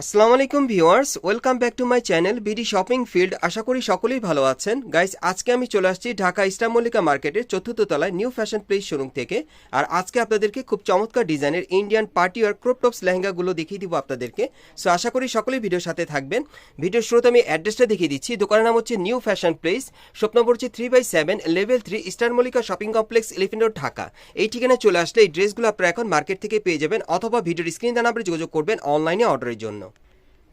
আসসালামু আলাইকুম viewers, welcome back to my channel BD shopping field. আশা করি সকলেই ভালো আছেন। গাইস, আজকে আমি চলে আসছি ঢাকা মল্লিকা মার্কেটের চতুর্থ তলায় নিউ ফ্যাশন প্লেস শোরুম থেকে। আর আজকে আপনাদেরকে খুব চমৎকার ডিজাইনের ইন্ডিয়ান পার্টি আর ক্রপ টপস, লেহেঙ্গাগুলো দেখিয়ে দিব আপনাদেরকে। সো আশা করি সকলেই ভিডিওর সাথে থাকবেন। ভিডিওর শুরুতে আমি অ্যাড্রেসটা দেখিয়ে দিচ্ছি। দোকানের নাম হচ্ছে নিউ ফ্যাশন প্লেস। শপ হচ্ছে three by seven, level three, Eastern Mallika shopping complex, elephant road, Dhaka. এই ঠিকানায় চলে আসলে এই ড্রেসগুলো আপনারা এখন মার্কেট থেকে পেয়ে যাবেন। অথবা ভিডিওর স্ক্রিন নাম্বারে যোগাযোগ করবেন অনলাইনে অর্ডারের জন্য।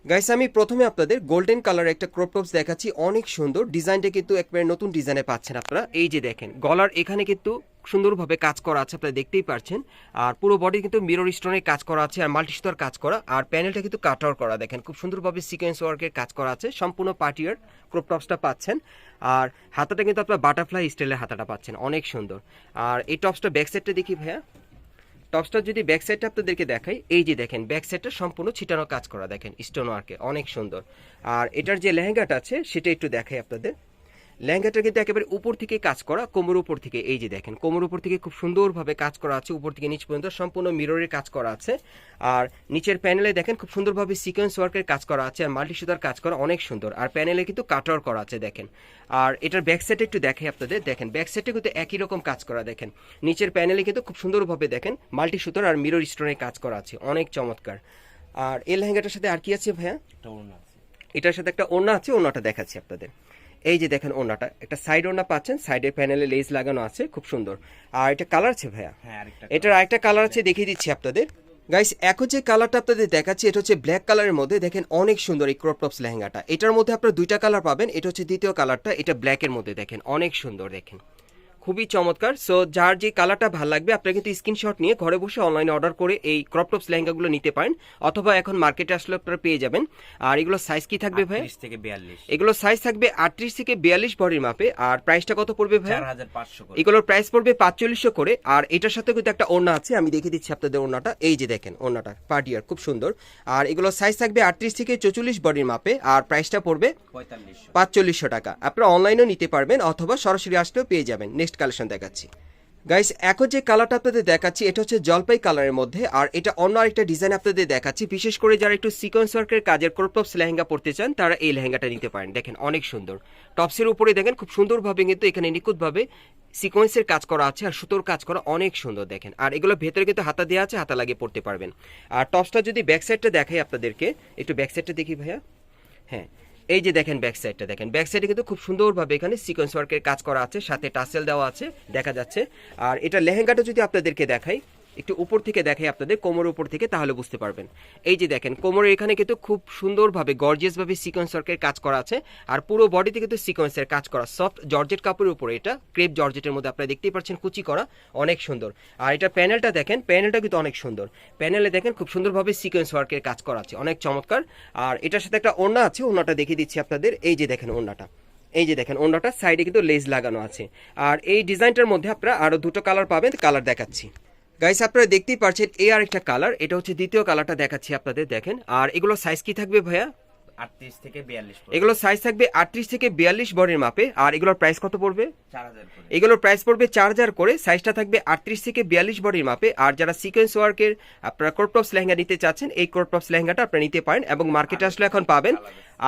গাইস আমি প্রথমে আপনাদের গোল্ডেন কালার একটা ক্রপ টপস দেখাচ্ছি। অনেক সুন্দর। ডিজাইনটা কিন্তু একবারে নতুন ডিজাইনে পাচ্ছেন আপনারা। এই যে দেখেন, গলার এখানে কিন্তু সুন্দরভাবে কাজ করা আছে, আপনারা দেখতেই পারছেন। আর পুরো বডি কিন্তু মিরর স্টোনের কাজ করা আছে আর মাল্টি সুতার কাজ করা। আর প্যানেলটা কিন্তু কাট কাটার করা, দেখেন। খুব সুন্দরভাবে সিকোয়েন্স ওয়ার্কের কাজ করা আছে। সম্পূর্ণ পার্টিয়ার ক্রপ টপসটা পাচ্ছেন। আর হাতাটা কিন্তু আপনার বাটারফ্লাই স্টাইলের হাতাটা পাচ্ছেন। অনেক সুন্দর। আর এই টপসটা ব্যাক সাইডটা দেখি ভাইয়া। টপসটা যদি ব্যাক সাইডটা আপনাদেরকে দেখাই, এই যে দেখেন ব্যাক সাইডটা সম্পূর্ণ ছিটানো কাজ করা দেখেন স্টোন ওয়ার্কে অনেক সুন্দর। আর এটার যে লেহেঙ্গাটা আছে, সেটা একটু দেখাই আপনাদের। লেহেঙ্গাটা কিন্তু একেবারে উপর থেকে কাজ করা কোমর উপর থেকে। এই যে দেখেন কোমর উপর থেকে খুব সুন্দরভাবে কাজ করা আছে উপর থেকে নিচ পর্যন্ত সম্পূর্ণ মিররের কাজ করা আছে। আর নিচের প্যানেলে দেখেন খুব সুন্দরভাবে সিকোয়েন্স ওয়ার্কের কাজ করা আছে আর মাল্টি সুতার কাজ করা অনেক সুন্দর। আর প্যানেলে কিন্তু কাটার করা আছে দেখেন। আর এটার ব্যাক সাইডে একটু দেখাই আপনাদের। দেখেন ব্যাক সাইডে কিন্তু একই রকম কাজ করা দেখেন। নিচের প্যানেলে কিন্তু খুব সুন্দরভাবে দেখেন মাল্টি সুতার আর মিরর স্টোনের কাজ করা আছে অনেক চমৎকার। আর এই লেহেঙ্গাটার সাথে আর কি আছে ভাইয়া? এটার সাথে একটা ওড়না আছে ওড়নাটা দেখাচ্ছি আপনাদের। এই যে দেখেন ওনাটা একটা সাইড ওনা পাচ্ছেন সাইডের প্যানেলে লেস লাগানো আছে খুব সুন্দর। আর এটা কালার আছে ভাইয়া? হ্যাঁ আরেকটা এটার আরেকটা কালার আছে দেখিয়ে দিচ্ছি আপনাদের। গাইস এখন যে কালারটা আপনাদের দেখাচ্ছি এটা হচ্ছে ব্ল্যাক কালারের মধ্যে দেখেন অনেক সুন্দর এই ক্রপ টপস লেহেঙ্গাটা। এটার মধ্যে আপনারা দুইটা কালার পাবেন এটা হচ্ছে দ্বিতীয় কালারটা এটা ব্ল্যাকের মধ্যে দেখেন অনেক সুন্দর দেখেন। খুবই চমৎকার। সো যার যে কালারটা ভালো লাগবে আপনারা কিন্তু স্ক্রিনশট নিয়ে ঘরে বসে অনলাইনে অর্ডার করে এই ক্রপ টপস লেহেঙ্গাগুলো নিতে পারেন। অথবা এখন মার্কেটে আসলে আপনারা পেয়ে যাবেন। আর এগুলো সাইজ কি থাকবে ভাই? থেকে 42 এগুলো সাইজ থাকবে আটত্রিশ থেকে বিয়াল্লিশ বডির মাপে। আর প্রাইসটা কত পড়বে ভাই? 4500 করে। এগুলোর প্রাইস পড়বে পাঁচচল্লিশশো করে। আর এটার সাথে কিন্তু একটা ওড়না আছে। আমি দেখে দিচ্ছি আপনাদের ওড়নাটা। এই যে দেখেন ওড়নাটা পার্টিয়ার খুব সুন্দর। আর এগুলোর সাইজ থাকবে আটত্রিশ থেকে চৌচল্লিশ বডির মাপে। আর প্রাইসটা পড়বে 4500 পাঁচচল্লিশশো টাকা। আপনারা অনলাইনেও নিতে পারবেন। অথবা সরাসরি আসলেও পেয়ে যাবেন। নেক্সট কালেকশন দেখাচ্ছি। গাইস এখন যে কালারটা আপনাদের দেখাচ্ছি, এটা হচ্ছে জলপাই কালারের মধ্যে, আর এটা অন্য আরেকটা ডিজাইন আপনাদের দেখাচ্ছি। বিশেষ করে যারা একটু সিকোয়েন্স ওয়ার্কের কাজের ক্রপটপস লেহেঙ্গা পড়তে চান, তারা এই লেহেঙ্গাটা নিতে পারেন। দেখেন, অনেক সুন্দর। টপসের উপরে দেখেন, খুব সুন্দরভাবে কিন্তু এখানে নিখুঁতভাবে সিকোয়েন্সের কাজ করা আছে, আর সুতোর কাজ করা অনেক সুন্দর, দেখেন। আর এগুলো ভেতরে কিন্তু হাতা দেওয়া আছে, হাতা লাগিয়ে পড়তে পারবেন। আর টপসটা যদি ব্যাক সাইডটা দেখাই আপনাদেরকে, একটু ব্যাক সাইডটা দেখি ভাইয়া। হ্যাঁ এই যে দেখেন ব্যাক সাইডটা দেখেন। ব্যাক সাইডে কিন্তু খুব সুন্দরভাবে এখানে সিকোয়েন্স ওয়ার্কের কাজ করা আছে, সাথে টাসেল দেওয়া আছে, দেখা যাচ্ছে। আর এটা লেহেঙ্গাটা যদি আপনাদেরকে দেখাই একটু উপর থেকে দেখাই আপনাদের কোমর উপর থেকে, তাহলে বুঝতে পারবেন। এই যে দেখেন, কোমরের এখানে কিন্তু খুব সুন্দরভাবে গর্জিয়াসভাবে সিকোয়েন্স ওয়ার্কের কাজ করা আছে, আর পুরো বডিতে কিন্তু সিকোয়েন্সের কাজ করা। সফট জর্জেট কাপড়ের উপরে এটা ক্রেপ জর্জেটের মধ্যে আপনারা দেখতেই পাচ্ছেন, কুচি করা, অনেক সুন্দর। আর এটা প্যানেলটা দেখেন প্যানেলটা কিন্তু অনেক সুন্দর। প্যানেলে দেখেন, খুব সুন্দরভাবে সিকোয়েন্স ওয়ার্কের কাজ করা আছে, অনেক চমৎকার। আর এটার সাথে একটা ওড়না আছে, ওড়নাটা দেখিয়ে দিচ্ছি আপনাদের। এই যে দেখেন ওড়নাটা, এই যে দেখেন ওড়নাটা সাইডে কিন্তু লেজ লাগানো আছে। আর এই ডিজাইনটার মধ্যে আপনারা আরও দুটো কালার পাবেন কালার দেখাচ্ছি। গাইস আপনারা দেখতেই পারছেন এই আরেকটা কালার এটা হচ্ছে দ্বিতীয় কালারটা দেখাচ্ছি আপনাদের দেখেন। আর এগুলো সাইজ কি থাকবে ভাইয়া? 38 থেকে 42 করে এগুলো সাইজ থাকবে আটত্রিশ থেকে বিয়াল্লিশ বডির মাপে আর এগুলোর প্রাইস কত পড়বে? 4000 করে। এগুলোর প্রাইস পড়বে চার হাজার করে সাইজটা থাকবে আটত্রিশ থেকে বিয়াল্লিশ বডির মাপে আর যারা সিকোয়েন্স ওয়ার্কের আপনারা ক্রপটপস লেহেঙ্গা নিতে চাচ্ছেন এই ক্রপটপস লেহেঙ্গাটা আপনারা নিতে পারেন এবং মার্কেটে আসলে এখন পাবেন।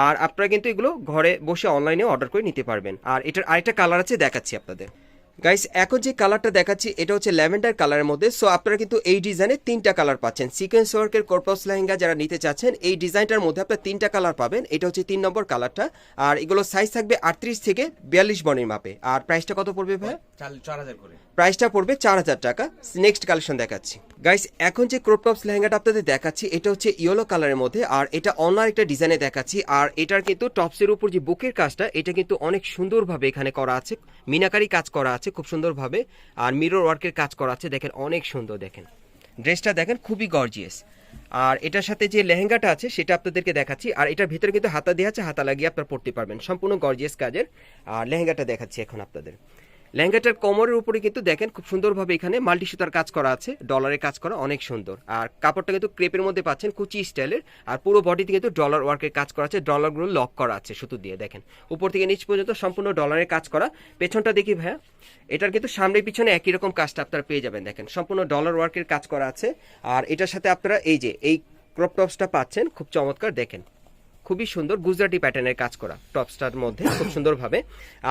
আর আপনারা কিন্তু এগুলো ঘরে বসে অনলাইনে অর্ডার করে নিতে পারবেন। আর এটার আরেকটা কালার আছে দেখাচ্ছি আপনাদের। গাইস এখন যে কালারটা দেখাচ্ছি এটা হচ্ছে ল্যাভেন্ডার কালারের মধ্যে। সো আপনারা কিন্তু এই ডিজাইনে তিনটা কালার পাচ্ছেন। সিকোয়েন্স ওয়ার্কের কর্পস লেহেঙ্গা যারা নিতে চাচ্ছেন এই ডিজাইনটার মধ্যে আপনারা তিনটা কালার পাবেন। এটা হচ্ছে তিন নম্বর কালারটা আর এগুলো সাইজ থাকবে আটত্রিশ থেকে বিয়াল্লিশ বনের মাপে। আর প্রাইসটা কত পড়বে ভাই 4000 করে। প্রাইসটা পড়বে চার হাজার টাকা। নেক্সট কালেকশন দেখাচ্ছি। গাইস এখন যে ক্রপ টপস লেহেঙ্গাটা আপনাদের দেখাচ্ছি এটা হচ্ছে ইয়েলো কালারের মধ্যে। আর এটা অন্য একটা ডিজাইনে দেখাচ্ছি। আর এটার কিন্তু টপসের উপর যে বুকের কাজটা এটা কিন্তু অনেক সুন্দরভাবে এখানে করা আছে। মিনাকারি কাজ করা আছে। খুব সুন্দরভাবে, আর মিরর ওয়ার্কের কাজ করা আছে, দেখেন অনেক সুন্দর দেখেন। ড্রেসটা দেখেন খুবই গর্জিয়াস আর এটার সাথে যে লেহেঙ্গাটা আছে, সেটা আপনাদেরকে দেখাচ্ছি। আর এটার ভিতরে কিন্তু হাতা দেওয়া আছে, হাতা লাগিয়ে আপনারা পড়তে পারবেন। সম্পূর্ণ গর্জিয়াস কাজের, আর লেহেঙ্গাটা দেখাচ্ছি এখন আপনাদের। লেহেঙ্গাটার কোমরের উপরে কিন্তু দেখেন খুব সুন্দরভাবে এখানে মাল্টি সুতার কাজ করা আছে, ডলারের কাজ করা অনেক সুন্দর। আর কাপড়টা কিন্তু ক্রেপের মধ্যে পাচ্ছেন কুচি স্টাইলের, আর পুরো বডিতে কিন্তু ডলার ওয়ার্কের কাজ করা আছে, ডলারগুলো লক করা আছে সুতো দিয়ে, দেখেন। উপর থেকে নিচ পর্যন্ত সম্পূর্ণ ডলারের কাজ করা। পেছনটা দেখি ভাইয়া, এটার কিন্তু সামনে পিছনে একই রকম কাজটা আপনারা পেয়ে যাবেন, দেখেন। সম্পূর্ণ ডলার ওয়ার্কের কাজ করা আছে, আর এটার সাথে আপনারা এই যে, এই ক্রপ টপসটা পাচ্ছেন, খুব চমৎকার, দেখেন। খুবই সুন্দর গুজরাটি প্যাটার্নের কাজ করা টপসটার মধ্যে খুব সুন্দরভাবে।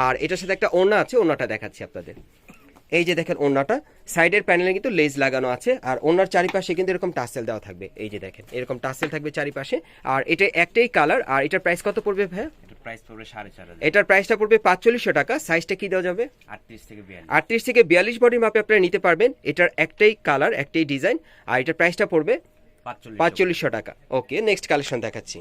আর এটার সাথে একটা ওড়না আছে ওড়নাটা দেখাচ্ছি আপনাদের। এই যে দেখেন ওড়নাটা সাইডের প্যানেলে কিন্তু লেজ লাগানো আছে আর ওড়নার চারিপাশে কিন্তু এরকম টাসেল দেওয়া থাকবে। এই যে দেখেন এরকম টাসেল থাকবে চারিপাশে। আর এটা একটাই কালার আর এটার প্রাইস কত পড়বে ভাইয়া? প্রাইস পড়বে সাড়ে চার এটার প্রাইসটা পড়বে পাঁচচল্লিশশো টাকা। সাইজটা কি দেওয়া যাবে? আটত্রিশ থেকে বিয়াল্লিশ। আটত্রিশ থেকে বিয়াল্লিশ বডির মাপে আপনারা নিতে পারবেন। এটার একটাই কালার একটাই ডিজাইন আর এটার প্রাইসটা পড়বে পাঁচচল্লিশ পাঁচচল্লিশশো টাকা। ওকে নেক্সট কালেকশন দেখাচ্ছি।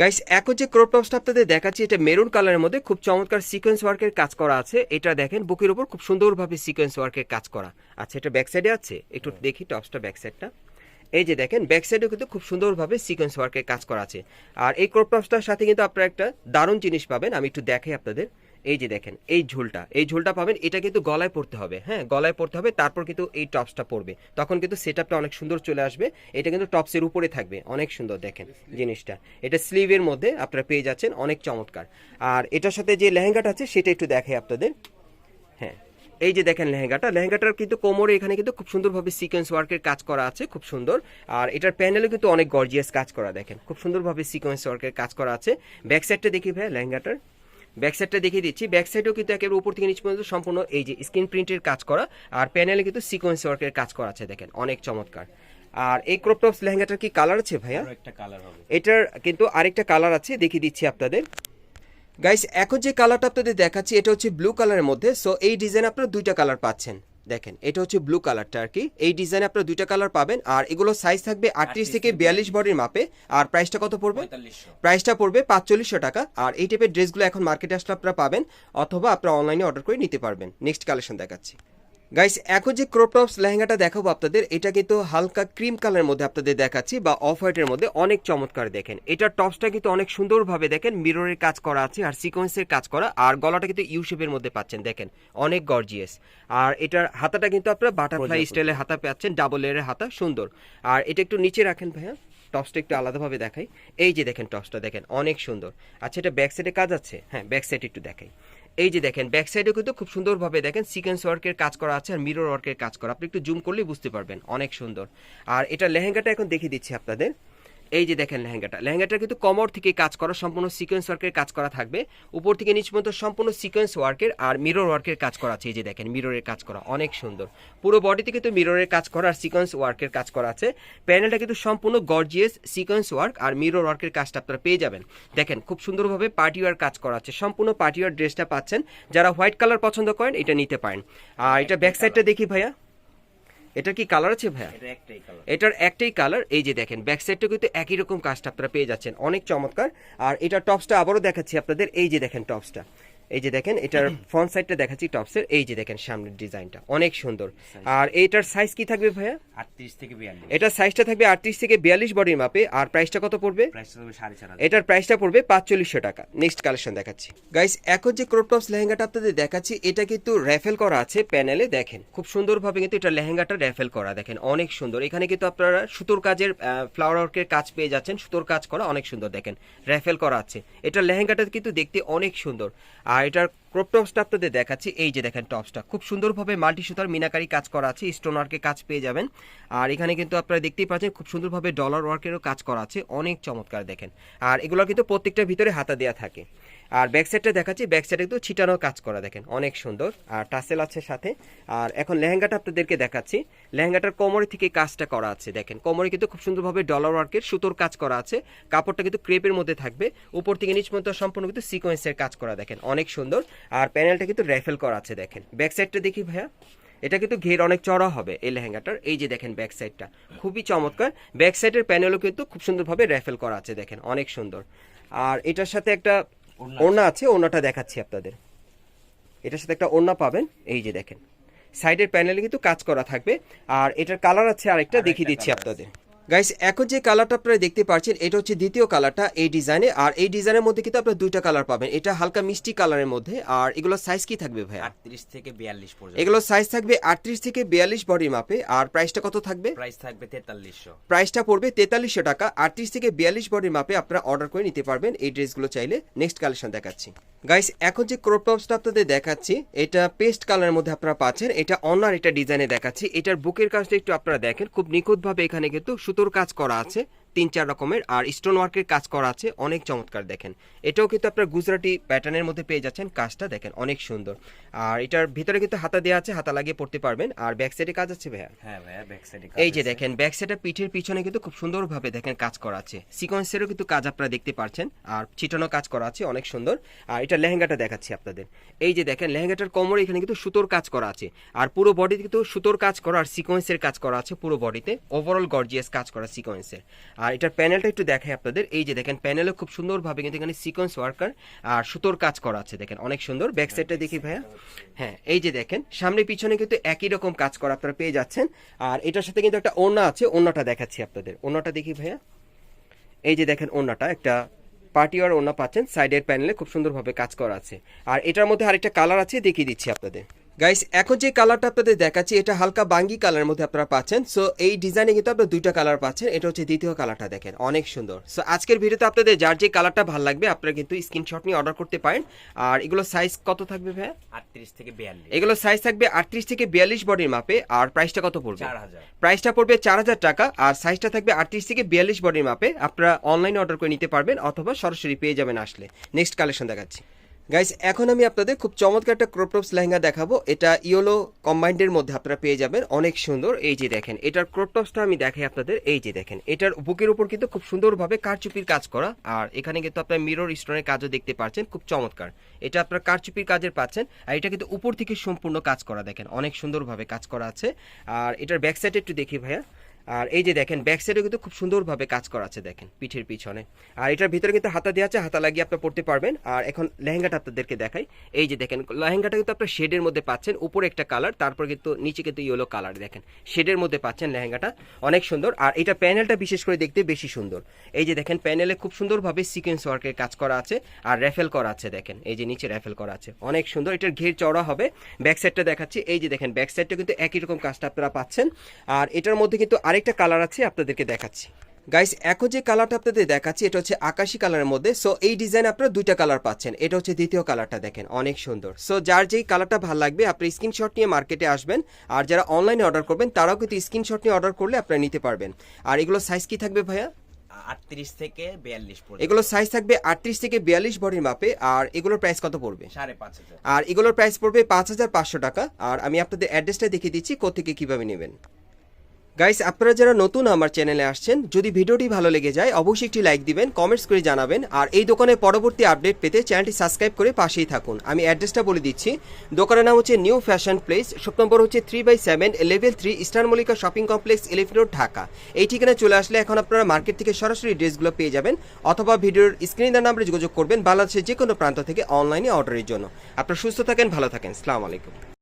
গাইস এখন যে ক্রপ টপসটা আপনাদের দেখাচ্ছি এটা মেরুন কালারের মধ্যে খুব চমৎকার সিকোয়েন্স ওয়ার্কের কাজ করা আছে। এটা দেখেন বুকের উপর খুব সুন্দরভাবে সিকোয়েন্স ওয়ার্কের কাজ করা। আচ্ছা এটা ব্যাক সাইডে আছে? একটু দেখি টপসটা ব্যাক সাইডটা এই যে দেখেন ব্যাক সাইডেও কিন্তু খুব সুন্দরভাবে সিকোয়েন্স ওয়ার্কের কাজ করা আছে। আর এই ক্রপ টপসটার সাথে কিন্তু আপনারা একটা দারুণ জিনিস পাবেন আমি একটু দেখাই আপনাদের। এই যে দেখেন, এই ঝুলটা এই ঝুলটা পাবেন, এটা কিন্তু গলায় পড়তে হবে হ্যাঁ গলায় পড়তে হবে, তারপর কিন্তু এই টপসটা পড়বে। তখন কিন্তু সেটআপটা অনেক সুন্দর চলে আসবে, এটা কিন্তু টপসের উপরে থাকবে, অনেক সুন্দর দেখেন জিনিসটা। এটা স্লিভের মধ্যে আপনারা পেয়ে যাচ্ছেন, অনেক চমৎকার। আর এটার সাথে যে লেহেঙ্গাটা আছে, সেটা একটু দেখাই আপনাদের। হ্যাঁ এই যে দেখেন লেহেঙ্গাটা, লেহেঙ্গাটার কিন্তু কোমরে এখানে কিন্তু খুব সুন্দরভাবে সিকোয়েন্স ওয়ার্কের কাজ করা আছে, খুব সুন্দর। আর এটার প্যানেলে কিন্তু অনেক গর্জিয়াস কাজ করা, দেখেন, খুব সুন্দরভাবে সিকোয়েন্স ওয়ার্কের কাজ করা আছে। ব্যাক সাইডটা দেখি ভাই, লেহেঙ্গাটার। ব্যাক সাইডটা দেখিয়ে দিচ্ছি। ব্যাকসাইডও কিন্তু একেবারে উপর থেকে নিচ পর্যন্ত সম্পূর্ণ এই যে স্ক্রিন প্রিন্টের কাজ করা আর প্যানেলে কিন্তু সিকোয়েন্স ওয়ার্কের কাজ করা আছে দেখেন অনেক চমৎকার। আর এই ক্রপ টপস লেহেঙ্গাটার কি কালার আছে ভাইয়া? একটা কালার হবে। এটার কিন্তু আরেকটা কালার আছে দেখিয়ে দিচ্ছি আপনাদের। গাইস এখন যে কালারটা আপনাদের দেখাচ্ছি এটা হচ্ছে ব্লু কালারের মধ্যে সো এই ডিজাইন আপনারা দুইটা কালার পাচ্ছেন। দেখেন এটা হচ্ছে ব্লু কালারটা আর কি। এই ডিজাইন আপনারা দুইটা কালার পাবেন আর এগুলো সাইজ থাকবে আটত্রিশ থেকে বিয়াল্লিশ বডির মাপে। আর প্রাইসটা কত পড়বে? প্রাইসটা পড়বে পাঁচচল্লিশশো টাকা। আর এই টাইপের ড্রেসগুলো এখন মার্কেটে আসলে আপনারা পাবেন অথবা আপনারা অনলাইনে অর্ডার করে নিতে পারবেন। নেক্সট কালেকশন দেখাচ্ছি। গাইস এখন যে ক্রপ টপস লেহেঙ্গাটা দেখাবো আপনাদের এটা কিন্তু হালকা ক্রিম কালারের মধ্যে আপনাদের দেখাচ্ছি বা অফ হোয়াইটের মধ্যে অনেক চমৎকার দেখেন। এটার টপসটা কিন্তু অনেক সুন্দরভাবে দেখেন মিররের কাজ করা আছে আর সিকোয়েন্সের কাজ করা আর গলাটা কিন্তু ইউ শেপের মধ্যে পাচ্ছেন দেখেন অনেক গর্জিয়াস আর এটার হাতাটা কিন্তু আপনারা বাটারফ্লাই স্টাইলের হাতা পাচ্ছেন ডাবল লেয়ারের হাতা সুন্দর। আর এটা একটু নিচে রাখেন ভাইয়া টপসটা একটু আলাদাভাবে দেখাই। এই যে দেখেন টপসটা দেখেন অনেক সুন্দর। আচ্ছা এটা ব্যাক সাইডে কাজ আছে? হ্যাঁ ব্যাক সাইড একটু দেখাই। এই যে দেখেন ব্যাক সাইডে কিন্তু খুব সুন্দরভাবে দেখেন সিকেন্স ওয়ার্কের কাজ করা আছে আর মিরর ওয়ার্কের কাজ করা। আপনি একটু জুম করলেই বুঝতে পারবেন, অনেক সুন্দর। আর এটা লেহেঙ্গাটা এখন দেখিয়ে দিচ্ছি আপনাদের। এই যে দেখেন লেহেঙ্গাটা লেহেঙ্গাটা কিন্তু কমর থেকে কাজ করা, সম্পূর্ণ সিকোয়েন্স ওয়ার্কের কাজ করা থাকবে। উপর থেকে নিচ পর্যন্ত সম্পূর্ণ সিকোয়েন্স ওয়ার্কের আর মিরর ওয়ার্কের কাজ করা আছে। এই যে দেখেন মিররের কাজ করা, অনেক সুন্দর। পুরো বডিতে কিন্তু মিররের কাজ করা আর সিকোয়েন্স ওয়ার্কের কাজ করা আছে। প্যানেলটা কিন্তু সম্পূর্ণ গর্জিয়াস সিকোয়েন্স ওয়ার্ক আর মিরর ওয়ার্কের কাজটা আপনারা পেয়ে যাবেন। দেখেন, খুব সুন্দরভাবে পার্টি ওয়ার কাজ করা আছে। সম্পূর্ণ পার্টি ওয়ার ড্রেসটা পাচ্ছেন। যারা হোয়াইট কালার পছন্দ করেন, এটা নিতে পারেন। আর এটা ব্যাক সাইডটা দেখি ভাইয়া। এটা কি কালার আছে ভাইয়া? এটার একটাই কালার এই যে দেখেন ব্যাক সাইডটা কিন্তু একই রকম কাজটা আপনারা পেয়ে যাচ্ছেন। অনেক চমৎকার। আর এটা টপসটা আবারও দেখাচ্ছি আপনাদের এই যে দেখেন টপসটা এই যে দেখেন এটার ফ্রন্ট সাইডটা দেখাচ্ছি টপসের এই যে দেখেন সামনের ডিজাইনটা অনেক সুন্দর। আর এইটার সাইজ কি থাকবে ভাইয়া? আটত্রিশ থেকে বিয়াল্লিশ। এটার সাইজটা থাকবে আটত্রিশ থেকে বিয়াল্লিশ বডির মাপে আর প্রাইসটা কত পড়বে? এটার প্রাইসটা পড়বে পাঁচচল্লিশশো টাকা। নেক্সট কালেকশন দেখাচ্ছি। গাইস এখন যে ক্রপ টপস লেহেঙ্গাটা আপনাদের দেখাচ্ছি এটা কিন্তু র্যাফেল করা আছে প্যানেলে দেখেন। খুব সুন্দরভাবে কিন্তু এটা লেহেঙ্গাটা র্যাফেল করা দেখেন অনেক সুন্দর। এখানে কিন্তু আপনারা সুতোর কাজের ফ্লাওয়ার ওয়ার্কের কাজ পেয়ে যাচ্ছেন সুতোর কাজ করা অনেক সুন্দর দেখেন র্যাফেল করা আছে। এটা লেহেঙ্গাটা কিন্তু দেখতে অনেক সুন্দর। আর এটার ক্রপ টপসটা আপনাদের দেখাচ্ছি। এই যে দেখেন টপসটা খুব সুন্দরভাবে মাল্টি সুতার মিনাকারি কাজ করা আছে। স্টোন ওয়ার্কের কাজ পেয়ে যাবেন। আর এখানে কিন্তু আপনারা দেখতেই পাচ্ছেন, খুব সুন্দরভাবে ডলার ওয়ার্কেরও কাজ করা আছে। অনেক চমৎকার দেখেন। আর এগুলো কিন্তু প্রত্যেকটার ভিতরে হাতা দেওয়া থাকে। আর ব্যাক সাইডটা দেখাচ্ছি। ব্যাক সাইডে কিন্তু ছিটানো কাজ করা, দেখেন, অনেক সুন্দর। আর টাসেল আছে সাথে। আর এখন লেহেঙ্গাটা আপনাদেরকে দেখাচ্ছি। লেহেঙ্গাটার কোমরে থেকে কাজটা করা আছে, দেখেন। কোমরে কিন্তু খুব সুন্দরভাবে ডলার ওয়ার্কের সুতোর কাজ করা আছে। কাপড়টা কিন্তু ক্রেপের মধ্যে থাকবে। উপর থেকে নিচ পর্যন্ত সম্পূর্ণ কিন্তু সিকোয়েন্সের কাজ করা, দেখেন, অনেক সুন্দর। আর প্যানেলটা কিন্তু র্যাফেল করা আছে, দেখেন। ব্যাক সাইডটা দেখি, ভাইয়া। এটা কিন্তু ঘের অনেক চড়া হবে এই লেহেঙ্গাটার। এই যে দেখেন ব্যাক সাইডটা খুবই চমৎকার। ব্যাক সাইডের প্যানেলও কিন্তু খুব সুন্দরভাবে র্যাফেল করা আছে, দেখেন, অনেক সুন্দর। আর এটার সাথে একটা ওড়না আছে। ওড়নাটা দেখাচ্ছি আপনাদের। এটার সাথে একটা ওড়না পাবেন এই যে দেখেন। সাইডের প্যানেলে কিন্তু কাজ করা থাকবে আর এটার কালার আছে আরেকটা দেখিয়ে দিচ্ছি আপনাদের। গাইস এখন যে কালারটা আপনারা দেখতে পাচ্ছেন এটা হচ্ছে দ্বিতীয় কালারটা এই ডিজাইনে আর এই ডিজাইনের মধ্যে কিন্তু আপনারা দুইটা কালার পাবেন। এটা হালকা মিষ্টি কালারের মধ্যে। আর এগুলো সাইজ কি থাকবে ভাইয়া? আটত্রিশ থেকে বিয়াল্লিশ পর্যন্ত। এগুলো সাইজ থাকবে আটত্রিশ থেকে বিয়াল্লিশ বডির মাপে আর প্রাইসটা কত থাকবে? প্রাইস থাকবে তেতাল্লিশশো। প্রাইসটা পড়বে তেতাল্লিশশো টাকা। আটত্রিশ থেকে বিয়াল্লিশ বডির মাপে আপনারা অর্ডার করে নিতে পারবেন। এই ড্রেসগুলো চাইলে নেক্সট কালেকশন দেখাচ্ছি। গাইস এখন যে ক্রপ টপসটা আপনাদের দেখাচ্ছি এটা পেস্ট কালারের মধ্যে আপনারা পাচ্ছেন। এটা অনার এটা ডিজাইনে দেখাচ্ছি। এটার বুকের কাজটা একটু আপনারা দেখেন। খুব নিখুঁতভাবে এখানে কিন্তু সুতোর কাজ করা আছে। তিন চার রকমের আর স্টোন ওয়ার্কের কাজ করা আছে অনেক চমৎকার দেখেন। এটাও কিন্তু আপনার গুজরাটি প্যাটার্নের মধ্যে পেয়ে যাচ্ছেন কাজটা দেখেন অনেক সুন্দর। আর এটার ভিতরে কিন্তু হাতা দেওয়া আছে হাতা লাগিয়ে পড়তে পারবেন। আর ব্যাক সাইডে কাজ আছে ভাইয়া? হ্যাঁ ভাইয়া ব্যাক সাইডে এই যে দেখেন ব্যাক সাইডে পিঠের পিছনে কিন্তু খুব সুন্দরভাবে দেখেন কাজ করা আছে। সিকোয়েন্সেরও কিন্তু কাজ আপনারা দেখতে পাচ্ছেন আর ছিটানো কাজ করা আছে অনেক সুন্দর। আর এটা লেহেঙ্গাটা দেখাচ্ছি আপনাদের। এই যে দেখেন লেহেঙ্গাটার কোমরে এখানে কিন্তু সুতোর কাজ করা আছে। আর পুরো বডিতে কিন্তু সুতোর কাজ করা আর সিকোয়েন্সের কাজ করা আছে পুরো বডিতে ওভারঅল গর্জিয়াস কাজ করা সিকোয়েন্সের আর এটার প্যানেলটা একটু দেখাই আপনাদের। এই যে দেখেন প্যানেলে খুব সুন্দরভাবে কিন্তু এখানে সিকোয়েন্স ওয়ার্কার আর সুতোর কাজ করা আছে। দেখেন অনেক সুন্দর। ব্যাক সাইডটা দেখি ভাইয়া। হ্যাঁ এই যে দেখেন সামনে পিছনে কিন্তু একই রকম কাজ করা আপনারা পেয়ে যাচ্ছেন। আর এটার সাথে কিন্তু একটা ওড়না আছে ওড়নাটা দেখাচ্ছি আপনাদের। ওড়নাটা দেখি ভাইয়া। এই যে দেখেন ওড়নাটা একটা পার্টি আর ওড়না পাচ্ছেন। সাইডের প্যানেলে খুব সুন্দরভাবে কাজ করা আছে। আর এটার মধ্যে আরেকটা কালার আছে দেখিয়ে দিচ্ছি আপনাদের। গাইস এখন যে কালারটা আপনাদের দেখাচ্ছি এটা হালকা বাঙ্গি কালারের মধ্যে আপনারা পাচ্ছেন। সো এই ডিজাইনে কিন্তু আপনারা দুইটা কালার পাচ্ছেন। এটা হচ্ছে দ্বিতীয় কালারটা দেখেন অনেক সুন্দর। সো আজকের ভিডিওতে আপনাদের যার যে কালারটা ভালো লাগবে আপনারা কিন্তু স্ক্রিনশট নিয়ে অর্ডার করতে পারেন। আর এগুলো সাইজ কত থাকবে ভাইয়া? আটত্রিশ থেকে বিয়াল্লিশ। এগুলো সাইজ থাকবে আটত্রিশ থেকে বিয়াল্লিশ বডির মাপে আর প্রাইসটা কত পড়বে? প্রাইসটা পড়বে চার হাজার টাকা আর সাইজটা থাকবে আটত্রিশ থেকে বিয়াল্লিশ বডির মাপে আপনারা অনলাইনে অর্ডার করে নিতে পারবেন অথবা সরাসরি পেয়ে যাবেন আসলে। নেক্সট কালেকশন দেখাচ্ছি। গাইস এখন আমি আপনাদের খুব চমৎকার একটা ক্রপ টপস লেহেঙ্গা দেখাবো। এটা ইয়েলো কম্বাইন্ডের মধ্যে আপনারা পেয়ে যাবেন। অনেক সুন্দর। এই যে দেখেন, এটার ক্রপ টপসটা আমি দেখাই আপনাদের। এই যে দেখেন, এটার বুকের উপর কিন্তু খুব সুন্দরভাবে কারচুপির কাজ করা। আর এখানে কিন্তু আপনার মিরর স্টোনের কাজও দেখতে পাচ্ছেন। খুব চমৎকার। এটা আপনার কারচুপির কাজের পাচ্ছেন। আর এটা কিন্তু উপর থেকে সম্পূর্ণ কাজ করা, দেখেন। অনেক সুন্দরভাবে কাজ করা আছে। আর এটার ব্যাক সাইডে একটু দেখি ভাইয়া। আর এই যে দেখেন ব্যাক সাইডে কিন্তু খুব সুন্দরভাবে কাজ করা আছে, দেখেন, পিঠের পিছনে। আর এটার ভিতরে কিন্তু হাতা দেওয়া আছে, হাতা লাগিয়ে আপনি পড়তে পারবেন। আর এখন লেহেঙ্গাটা আপনাদেরকে দেখাই। এই যে দেখেন, লেহেঙ্গাটা কিন্তু আপনার শেডের মধ্যে পাচ্ছেন, উপরে একটা কালার তারপর কিন্তু নিচে কিন্তু ইয়েলো কালার দেখেন। শেডের মধ্যে পাচ্ছেন লেহেঙ্গাটা, অনেক সুন্দর। আর এটা প্যানেলটা বিশেষ করে দেখতে বেশি সুন্দর। এই যে দেখেন প্যানেলে খুব সুন্দরভাবে সিকোয়েন্স ওয়ার্কের কাজ করা আছে, আর র্যাফেল করা আছে, দেখেন, এই যে নিচে র্যাফেল করা আছে। অনেক সুন্দর, এটার ঘের চওড়া হবে। ব্যাক সাইডটা দেখাচ্ছি, এই যে দেখেন ব্যাক সাইডটা কিন্তু একই রকম কাজটা আপনারা পাচ্ছেন। আর এটার মধ্যে কিন্তু আরেকটা কালার আছে আপনাদেরকে দেখাচ্ছি। গাইস এখন যে কালারটা আপনাদের দেখাচ্ছি এটা হচ্ছে আকাশি কালারের মধ্যে। সো এই ডিজাইন আপনারা দুইটা কালার পাচ্ছেন। এটা হচ্ছে দ্বিতীয় কালারটা দেখেন অনেক সুন্দর। সো যার যেই কালারটা ভালো লাগবে আপনি স্ক্রিনশট নিয়ে মার্কেটে আসবেন। আর যারা অনলাইনে অর্ডার করবেন তারাও কিন্তু স্ক্রিনশট নিয়ে অর্ডার করলে আপনারা নিতে পারবেন। আর এগুলো সাইজ কি থাকবে ভাইয়া? থেকে এগুলো সাইজ থাকবে আটত্রিশ থেকে বিয়াল্লিশ বডির মাপে আর এগুলোর প্রাইস কত পড়বে? আর এগুলোর প্রাইস পড়বে পাঁচ হাজার পাঁচশো টাকা। আর আমি আপনাদের অ্যাড্রেসটা দেখিয়ে দিচ্ছি কোথেকে কীভাবে নেবেন। গাইস আপনারা যারা নতুন আমার চ্যানেলে আসছেন, যদি ভিডিওটি ভালো লেগে যায়, অবশ্যই একটি লাইক দিবেন কমেন্টস করে জানাবেন, আর এই দোকানের পরবর্তী আপডেট পেতে চ্যানেলটি সাবস্ক্রাইব করে পাশেই থাকুন। আমি অ্যাড্রেসটা বলে দিচ্ছি। দোকানের নাম হচ্ছে new fashion place shop number হচ্ছে three by seven level three Eastern Mallika shopping complex eleven road Dhaka এই ঠিকানায় চলে আসলে এখন আপনারা মার্কেট থেকে সরাসরি ড্রেসগুলো পেয়ে যাবেন, অথবা ভিডিওর স্ক্রিন দেওয়ার নাম্বারে যোগাযোগ করবেন বাংলাদেশের যে কোনো প্রান্ত থেকে অনলাইনে অর্ডারের জন্য। আপনারা সুস্থ থাকেন, ভালো থাকেন। সালাম আলাইকুম।